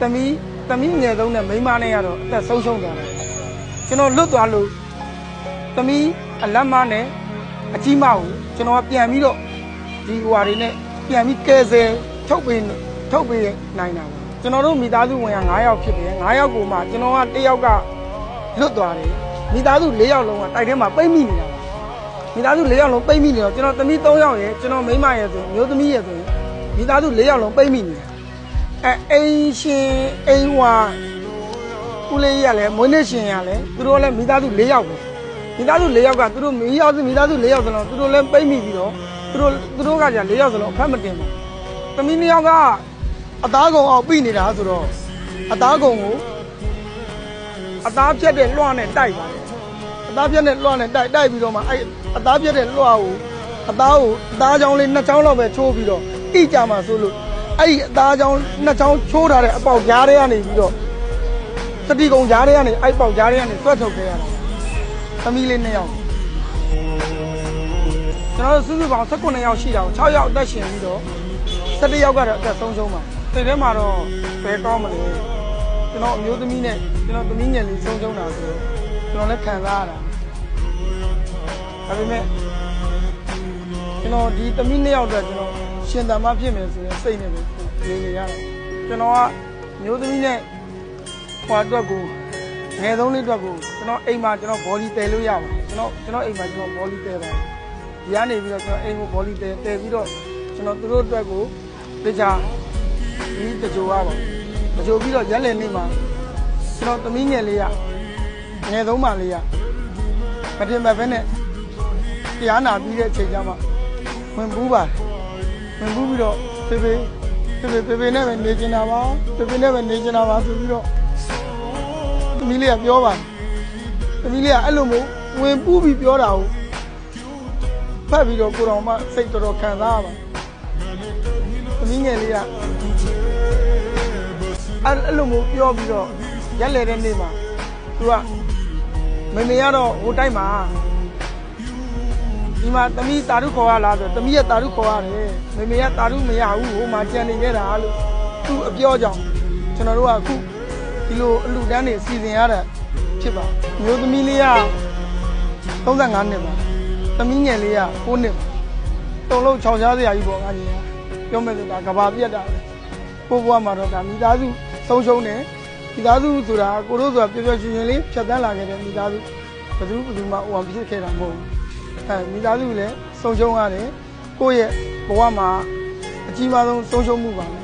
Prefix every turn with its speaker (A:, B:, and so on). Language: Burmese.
A: သမီးသမီးငယ်ဆုံးနဲ့မိန်းမနဲ့ကတော့အသက်ဆုံးရှုံးသွားတယ်ကျွန်တော်လွတ်သွားလို့သမီးအလက်မနဲ့အကြီးမကိုကျွန်တော်ကပြန်ပြီးတော့ဒီဟွာတွေနဲ့ပြန်ပြီးကဲဆယ်ထုတ်ပေးထုတ်ပေးနိုင်တာပါကျွန်တော်တို့မိသားစုဝင်က9ယောက်ဖြစ်တယ်9ယောက်ကိုမှကျွန်တော်ကတစ်ယောက်ကလွတ်သွားတယ်မိသားစု4ယောက်လုံးကတိုက်ထဲမှာပိတ်မိနေတာပါမိသားစု4ယောက်လုံးပိတ်မိနေတော့ကျွန်တော်သမီး3ယောက်ရယ်ကျွန်တော်မိန်းမရယ်ဆိုမျိုးသမီးရယ်ဆိုရင်မိသားစု4ယောက်လုံးပိတ်မိနေတာ အဲအိမ်ရှင်အိမ်ဝါဦးလေးရလည်းမွေးနေ့ရှင်ရလည်းသူတို့လည်းမိသားစု၄ယောက်ပဲမိသားစု၄ယောက်ကသူတို့မိသားစုမိသားစု၄ယောက်စလုံးသူတို့လည်းပိတ်မိပြီးတော့သူတို့သူတို့ကじゃ၄ယောက်စလုံးအဖက်မတင်ဘူးသမီးနှစ်ယောက်ကအသားကုံအောင်ပြီးနေတာဆိုတော့အသားကုံကိုအသားပြက်တဲ့လွှာနဲ့တိုက်ပါတယ်အသားပြက်တဲ့လွှာနဲ့တိုက်တိုက်ပြီးတော့မှအဲ့အသားပြက်တဲ့လွှာကိုအသားကိုအသားချောင်းလေးနှစ်ချောင်းလောက်ပဲချိုးပြီးတော့တိကြမှာဆိုလို့ အဲ့ဒီအသားချောင်းနှစ်ချောင်းချိုးထားတဲ့အပေါက်ကြားထဲကနေပြီးတော့စတိကုံကြားထဲကနေအဲ့ပေါက်ကြားထဲကနေဆွတ်ထုတ်ခဲ့ရတာသမီးလေးနှစ်ယောက်ကျွန်တော်တို့စုစုပေါင်း19ယောက်ရှိတာကို6ယောက်အသက်ရှင်ပြီးတော့17ယောက်ကတော့အသက်ဆုံးရှုံးပါစိတ်ထဲမှာတော့ဘယ်ကောင်းမလဲကျွန်တော်အမျိုးသမီးနဲ့ကျွန်တော်သမီးငယ်လေးဆုံးရှုံးတာဆိုတော့ကျွန်တော်လည်းခံစားရတာဒါပေမဲ့ကျွန်တော်ဒီသမီးနှစ်ယောက်အတွက်ကျွန်တော် ရှင်သန်မဖြစ်မယ်ဆိုရင်စိတ်နဲ့ပဲနေနေရတယ်ကျွန်တော်ကမျိုးသမီးနဲ့ဟိုအတွက်ကိုငယ်ဆုံးလေးအတွက်ကိုကျွန်တော်အိမ်မှာကျွန်တော်ဘောလီတည်လို့ရပါတယ်ကျွန်တော်ကျွန်တော်အိမ်မှာကျွန်တော်ဘောလီတည်ပါတယ်ဒီကနေပြီးတော့ကျွန်တော်အိမ်ကိုဘောလီတည်တည်ပြီးတော့ကျွန်တော်သူတို့အတွက်ကိုတခြားဒီတကြိုရပါတကြိုပြီးတော့ရက်လည်နေ့မှာကျွန်တော်သမီးငယ်လေးကငယ်ဆုံးမလေးကမတင်မဖဲနဲ့တရားနာပြီးတဲ့အချိန်ကျမှဝင်ပူးပါတယ် ဝင်ပူးပြီးတော့ဖေဖေဖေဖေဖေဖေနဲ့ပဲနေကျင်တာပါဖေဖေနဲ့ပဲနေကျင်တာပါဆိုပြီးတော့သမီးလေးကပြောပါတယ်သမီးလေးကအဲ့လိုမျိုးဝင်ပူးပြီးပြောတာကိုဖတ်ပြီးတော့ကိုတော်မှစိတ်တော်တော်ခံစားရပါတယ်သမီးငယ်လေးကအဲ့အဲ့လိုမျိုးပြောပြီးတော့ရက်လေတဲ့နေ့မှာသူကမေမေကတော့ဟိုတိုက်မှာ ဒီမှာသမီးတာရုခေါ်ရလားဆိုသမီးရဲ့တာရုခေါ်ရတယ်မေမေကတာရုမရဘူးဟိုမှာကြံနေခဲ့တာလို့သူအပြောကြောင့်ကျွန်တော်တို့ကအခုဒီလိုအလူတန်းနေစီစဉ်ရတာဖြစ်ပါမျိုးသမီးလေးက35နှစ်ပါသမီးငယ်လေးက9နှစ်ပါတုံလုံး6ရှားစရာကြီးပေါ့ငါကြီးပြောမယ်ဆိုတာကဘာပြက်တာပဲကိုဘွားမှာတော့ဒါမိသားစုဆုံးရှုံးတယ်မိသားစုဆိုတာကိုတို့ဆိုတာပျော်ပျော်ရွှင်ရွှင်လေးဖြတ်တန်းလာခဲ့တဲ့မိသားစုဘယ်သူဘယ်သူမှဟိုအောင်ဖြစ်ခဲ့တာမဟုတ်ဘူး အဲမိသားစုလည်းဆုံးရှုံးရတယ်ကိုယ့်ရဲ့ဘဝမှာအကြီးမားဆုံးဆုံးရှုံးမှုပါပဲ